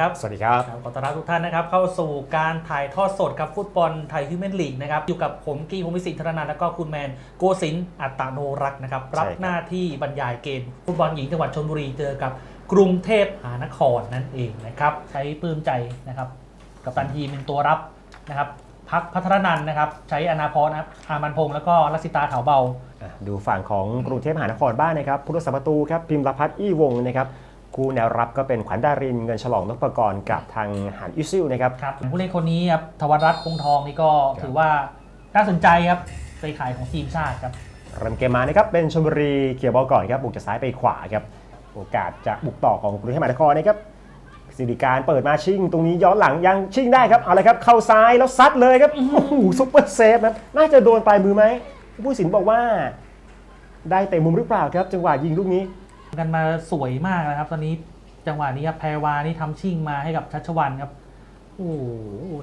ครับ สวัสดีครับครับ ขอต้อนรับทุกท่านนะครับ เข้าสู่การถ่ายทอดสดกับฟุตบอลไทยฮิวแมนลีกนะครับ อยู่กับผมกีพงวิสิทธิ์ธนนันท์แล้วก็คุณแมนโกศินทร์อัตตโนรักษ์นะครับรับใช่ครับหน้าที่บรรยายเกม ฟุตบอลหญิงจังหวัดชลบุรีเจอกับกรุงเทพมหานครนั่นเองนะครับ ใช้ปลื้มใจนะครับ กับตันทีมเป็นตัวรับนะครับ พักพัฒรนันท์นะครับ ใช้อนาพรนะครับอามันพงษ์แล้วก็ลักษิตาเถาเบาอะดูฝั่งของกรุงเทพมหานครบ้างนะครับผู้รักษาประตูครับ พิมพ์รพัฒน์อี้วงศ์นะครับ คู่แนวรับก็เป็นขวัญดารินเงินฉลองนพกรกับทางหานอิซิลนะครับครับผู้เล่นคนนี้ครับธวัชรัตน์คงทองนี่ก็ครับถือว่าน่าสนใจครับไปขายของทีมชาติครับเริ่มเกมมานะครับเป็นชลบุรีเคลียร์บอลก่อนครับบุกจากซ้ายไปขวาครับโอกาสจะบุกต่อของกรุงเทพมหานครนะครับสิริการเปิดมาชิง ตรงนี้ย้อนหลังยังชิงได้ครับเอาเลยครับเข้าซ้ายแล้วซัดเลยครับโอ้โหซุปเปอร์เซฟนะน่าจะโดนปลายมือไหมผู้สินบอกว่า ได้เตะมุมหรือเปล่าครับ จังหวะยิงลูกนี้ กันมาสวยมากนะครับ ตอนนี้จังหวะนี้ครับแพรวานี่ทำชิ่งมาให้กับชัชวันครับโอ้โห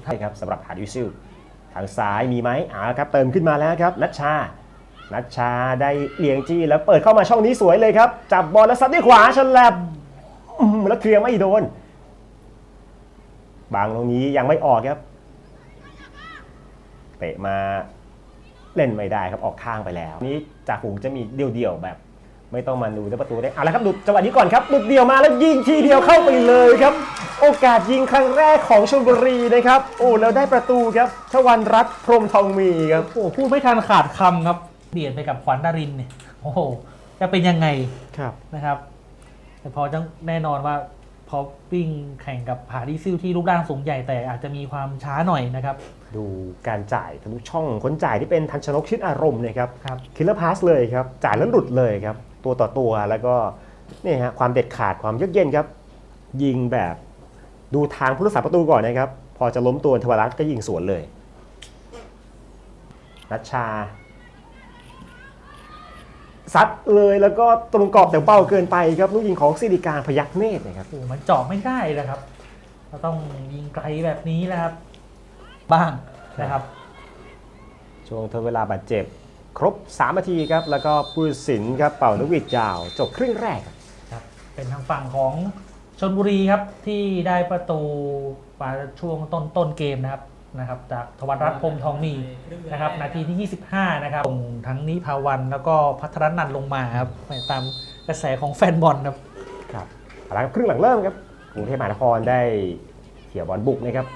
ใช่ครับสำหรับหาดวิซิลทางซ้ายมีไหมอ่าครับเติมขึ้นมาแล้วครับนัชชานัชชาได้เลียงจี้แล้วเปิดเข้ามาช่องนี้สวยเลยครับ จับบอลแล้วซัดด้วยขวาฉลับแล้วเคลียร์ไม่โดน บางตรงนี้ยังไม่ออกครับ เตะมาเล่นไม่ได้ครับออกข้างไปแล้ว นี้จากฝูงจะมีเดี่ยวๆแบบ ไม่ต้องมาดูที่ประตูได้เอาละครับดูจังหวะนี้ก่อนครับดุดเดียวมาแล้วยิงทีเดียวเข้าไปเลยครับ โอกาสยิงครั้งแรกของชลบุรีนะครับโอ้แล้วได้ประตูครับชวันรัตน์พรหมทองมีครับโอ้โหพูดไม่ทันขาดคำครับเบียดไปกับขวัญดารินเนี่ยโอ้โหจะเป็นยังไงครับนะครับ แต่พอจังแน่นอนว่าพอวิ่งแข่งกับหาดิซิลที่รูปร่างสูงใหญ่แต่อาจจะมีความช้าหน่อยนะครับ ดูการจ่ายทะลุช่องคนจ่ายที่เป็นทันชนกชิดอารมณ์นะครับครับคิลเลอร์พาสเลยครับจ่ายแล้วหลุดเลยครับ ตัวต่อตัวแล้วก็นี่ฮะความเด็ดขาดความเยือกเย็นครับ ยิงแบบดูทางผู้รักษาประตูก่อนนะครับ พอจะล้มตัวทวารัตน์ก็ยิงสวนเลยนัชชาซัดเลยแล้วก็ตรงกรอบแต่เบาเกินไปครับลูกยิงของสิริการพยักเนตรนะครับโอ้โหมันเจาะไม่ได้นะครับเราต้องยิงไกลแบบนี้นะครับ บ้างนะครับ ช่วงทดเวลาบาดเจ็บ ครบ 3 นาทีครับ แล้วก็ผู้ตัดสินครับเป่านกหวีดยาว จบครึ่งแรกครับครับเป็นทางฝั่งของชนบุรีครับที่ได้ประตูมาช่วงต้นต้นเกมนะครับนะครับจากทวัชรัตน์พรหมทองมีนะครับนาทีที่ 25 นะครับส่งทั้งนิพาวันแล้วก็พัทรนันท์ลงมาครับไปตามกระแสของแฟนบอลครับครับเอาละครับครึ่งหลังเริ่มครับกรุงเทพมหานครได้เขี่ยบอลบุกนะครับ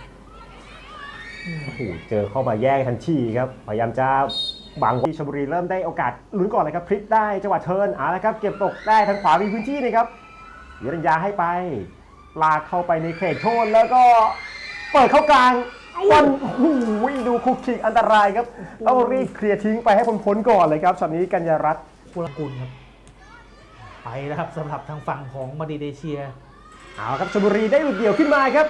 โอ้โหเจอเข้ามาแย่งทันทีครับ พยายามจะ บังที่ชลบุรีเริ่มได้โอกาสลุ้นก่อนเลยครับพลิกได้จังหวะเทิร์นเอาละครับเก็บตกได้ทางขวามีพื้นที่นะครับวิรัญญาให้ไป ลากเข้าไปในเขตโทษแล้วก็เปิดเข้ากลางวันโอ้โหดูคุกคิกอันตรายครับต้องรีบเคลียร์ทิ้งไปให้พ้นๆก่อนเลยครับช็อตนี้กัญญารัตน์กุลกุลครับไปแล้วครับสำหรับทางฝั่งของมาดิเดเชียเอาครับชลบุรีได้ลูกเดี่ยวขึ้นมาครับ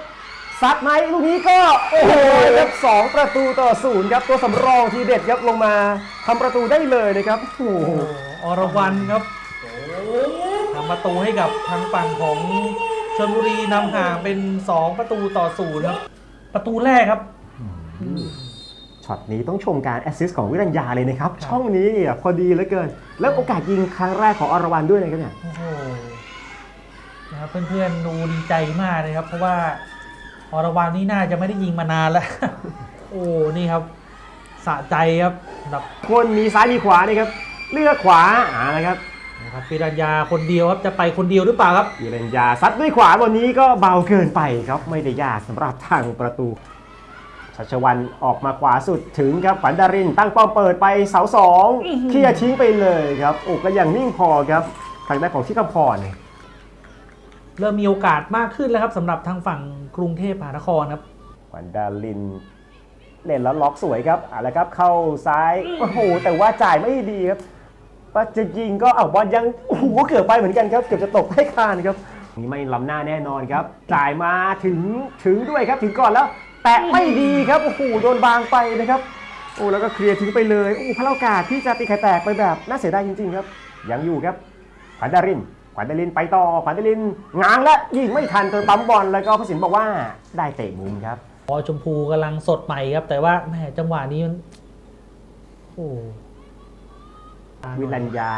ซัดไหมลูกนี้ก็โอ้โหครับสองประตูต่อศูนย์ครับตัวสำรองทีเด็ดครับลงมาทำประตูได้เลยนะครับโอ้โหโอ้โหอรวรันครับทำประตูให้กับทางฝั่งของชนบุรีนำห่างเป็น 2 ประตูต่อศูนย์ครับ ประตูแรกครับช็อตนี้ต้องชมการแอสซิสต์ของวิรัญญาเลยนะครับครับช่องนี้เนี่ยพอดีเหลือเกิน แล้วโอกาสยิงครั้งแรกของอรวรันด้วยนะครับเนี่ยโอ้โหนะครับเพื่อนๆดูดีใจมากเลยครับ เพราะว่า อรวรันนี่น่าจะไม่ได้ยิงมานานแล้ว โอ้ นี่ครับ สะใจครับแบบคนมีซ้ายมีขวานี่ครับ เลือกขวาอ่านะครับนะครับปิรัญญาคนเดียวครับ จะไปคนเดียวหรือเปล่าครับวิรัญญาซัดด้วยขวาวันนี้ก็เบาเกินไปครับ ไม่ได้ยากสำหรับทางประตูชัชวันออกมาขวาสุดถึงครับฝันดาริน ตั้งป้อมเปิดไปเสาสองอื้อหือเคลียร์ทิ้งไปเลยครับโอ้ก็ยังนิ่งพอครับ ทางด้านของชิคาพร เริ่มมีโอกาสมากขึ้นแล้วครับสำหรับทางฝั่งกรุงเทพมหานครครับฝันดาริน เล่นแล้วล็อกสวยครับเอาละครับ เข้าซ้ายโอ้โหแต่ว่าจ่ายไม่ดีครับว่าจะยิงก็เอาบอลยังโอ้โหเกือบไปเหมือนกันครับเกือบจะตกให้คานครับนี่ไม่ล้ำหน้าแน่นอนครับ จ่ายมาถึงถึงด้วยครับถึงก่อนแล้ว แตะไม่ดีครับโอ้โหโดนบางไปนะครับโอ้แล้วก็เคลียร์ทิ้งไปเลยโอ้พลาดโอกาสที่จะตีไข่แตกไปแบบน่าเสียดายจริง ๆ ครับ ยังอยู่ครับขวัญดาริน ขวัญดารินไปต่อขวัญดารินง้างและยิงไม่ทันจนปั๊มบอลแล้วก็ผู้สินบอกว่าได้เตะมุมครับพอชมพูกำลังสดใหม่ครับ แต่ว่าแหมจังหวะนี้มันโอ้วิลัญญา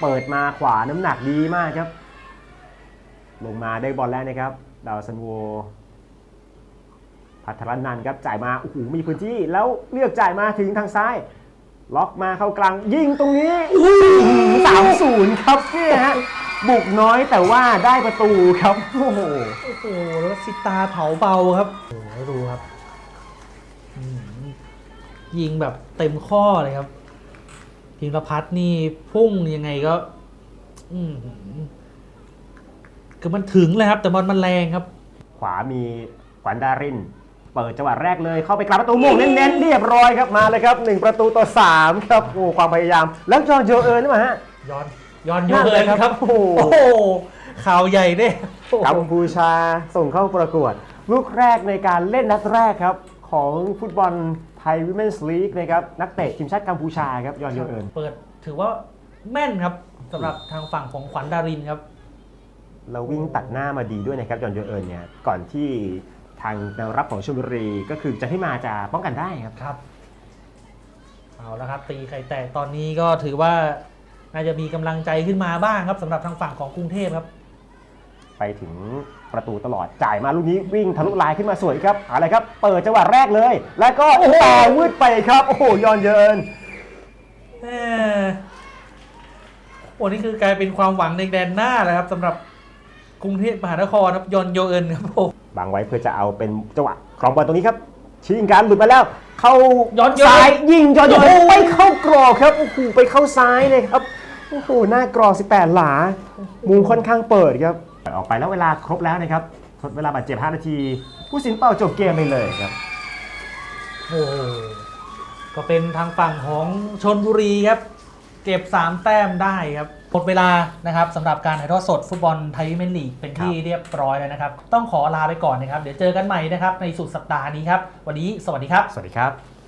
เปิดมาขวาน้ำหนักดีมากครับ ลงมาได้บอลแล้วนะครับดาวซันโวพัทรนันท์ครับจ่ายมาโอ้โหมีพื้นที่แล้วเลือกจ่ายมาถึงทางซ้าย ล็อกมาเข้ากลางยิงตรงนี้สามศูนย์ครับเนี่ยฮะ บุกน้อยแต่ว่าได้ประตูครับ โอ้โห โอ้โหแล้วสิตาเผาเบาครับโอ้โหดูครับอืมยิงแบบเต็มข้อเลยครับพิมพ์พัฒน์นี่พุ่งยังไงก็อืมคือมันถึงเลยครับ แต่มันมันแรงครับ ขวามีขวัญดาริน เปิดจังหวะแรกเลยเข้าไปกลางประตูโมงเน้นๆเรียบร้อยครับมาเลยครับหนึ่งประตูต่อสามครับโอ้ความพยายาม แล้วจอห์นโจเอิร์นนี่มาฮะ ย้อน ย้อนโยนั่นเลเลยยคครัรับบโอ้โหโอ้โหข่าวใหญ่เด้โอ้โหกัมพูชาส่งเข้าประกวด ลูกแรกในการเล่นนัดแรกครับ ของฟุตบอลไทยวิม e n s สลีกนะครับ นักเตะทีมชาติกัมพูชาครับยอนโยเอิร์นเปิดถือว่าแม่นครับสำหรับทางฝั่งของขวัญดารินครับ เราวิ่งตัดหน้ามาดีด้วยนะครับยอนโยเอิร์นเนี่ยก่อนที่ทางแนวรับของชลบุรีก็คือจะให้มาจะป้องกันได้ครับครับเอาละครับตีไข่แตกตอนนี้ก็ถือว่า น่าจะมีกำลังใจขึ้นมาบ้างครับสำหรับทางฝั่งของกรุงเทพครับ ไปถึงประตูตลอดจ่ายมาลูกนี้วิ่งทะลุลายขึ้นมาสวยครับอะไรครับ เปิดจังหวะแรกเลย แล้วก็โอ้โหต่อวืดไปครับโอ้โหยอนโยเอิร์นแหมโอ้นี่คือกลายเป็นความหวังในแดนหน้าเลยครับสำหรับกรุงเทพมหานครครับยอนโยเอินครับผมบังไว้เพื่อจะเอาเป็นจังหวะครองบอลตรงนี้ครับชิงการหลุดมาแล้ว เข้าย้อนโยนซ้ายยิงย้อนโยนโอ้โหไม่เข้ากรอบครับโอ้โหไปเข้าซ้ายเลยครับโอ้โหหน้ากรอบ18 หลา มุมค่อนข้างเปิดครับ ออกไปแล้วเวลาครบแล้วนะครับทดเวลาบาดเจ็บ 5 นาที ผู้สินเป่าจบเกมไปเลยครับโอ้โหก็เป็นทางฝั่งของชนบุรีครับ เก็บ 3 แต้มได้ครับหมดเวลานะครับสำหรับการถ่ายทอดสดฟุตบอลไทยเมนลีกเป็นที่เรียบร้อยแล้วนะครับ ต้องขอลาไปก่อนนะครับ เดี๋ยวเจอกันใหม่นะครับในสุดสัปดาห์นี้ครับ วันนี้สวัสดีครับ สวัสดีครับ